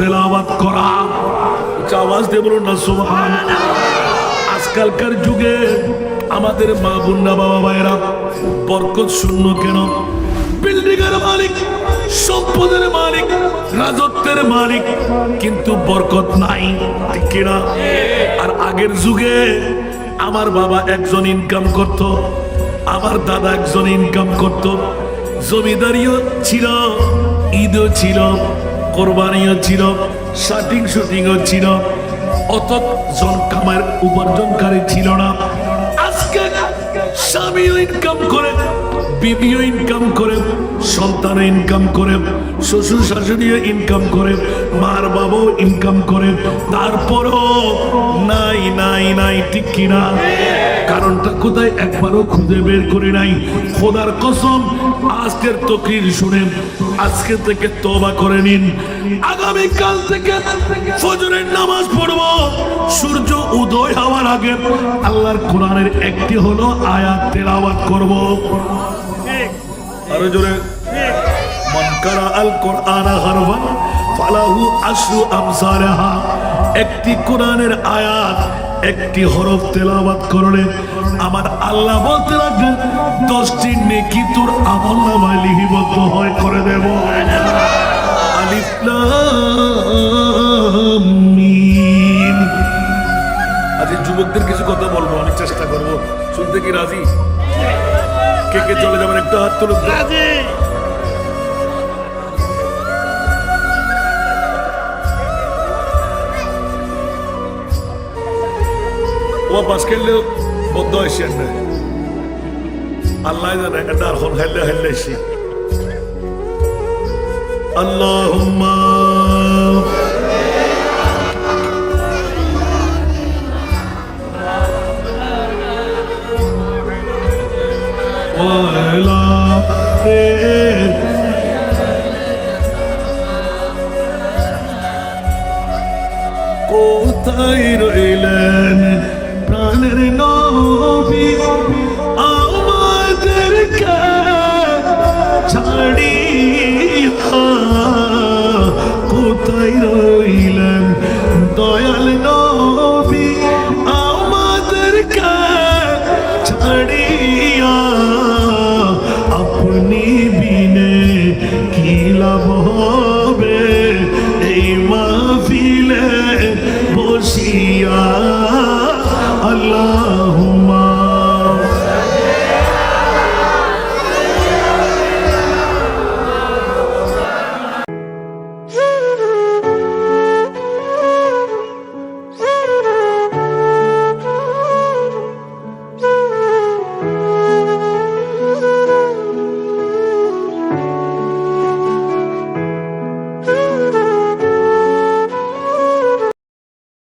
তেলাওয়াত করা। আওয়াজ দিয়ে বলুন না সুবহান আজকালকার যুগে আমাদের মা বুন্না বাবা ভাইরা বরকত শূন্য কেন? বিল্ডিং এর মালিক, সম্পদের মালিক, রাজত্বের মালিক, কিন্তু বরকত নাই কিনা? আর আগের যুগে আমার বাবা একজন ইনকাম করত, আমার দাদা একজন ইনকাম করত, জমিদারিও ছিল, ঈদও ছিল কোরবানিও ছিল শাটিং শুটিংও ছিল। অত জন কামার উপার্জনকারী ছিল না। আজকে স্বামীও ইনকাম করে, বিবিও ইনকাম করে সন্তান ইনকাম করে, শ্বশুর শাশুড়িও ইনকাম করে, মার বাবাও ইনকাম করে। তারপরও নাই নাই নাই, ঠিক কিনা? কারণটা কোথায়? একবারও খুঁজে বের করি নাই। খোদার কসম, আজকের তকরির শুনে আজকে থেকে তবা করে নিন। আগামী কাল থেকে ফজরের নামাজ পড়ব। সূর্য উদয় হওয়ার আগে আল্লাহর কোরআনের একটি হলো আয়াত তেলাওয়াত করব। আরও জোরে। মান কারা আল কোরআন হারফান, ফালাহু আশরু আমসালাহা। একটি কোরআনের আয়াত একটি হরফ তেলাওয়াত করলে আমার আল্লাহ বলতে লাগবেন দশটি নেকি তোর আমল নামায় লিপিবদ্ধ হয়, করে দেব। আজ যুবকদের কিছু কথা বলব, অনেক চেষ্টা করব। শুনতে কি রাজি? কে কে চলে যাবেন একটু হাত তুলুন তো। ও বাস খেললে বদ্ধ হয়েছে আল্লাহ জানে আর হল খেললে খেললে এসে। আল্লাহুম্মা। কোথায় রইলেন? আপনার নবী আমাদেরকে ছাড়িয়া কোথায় রইলেন দয়াল নবী? আমাদেরকে ছাড়িয়া আপনি বিনে কি লাভ হবে? এই মাহফিলে বসিয়া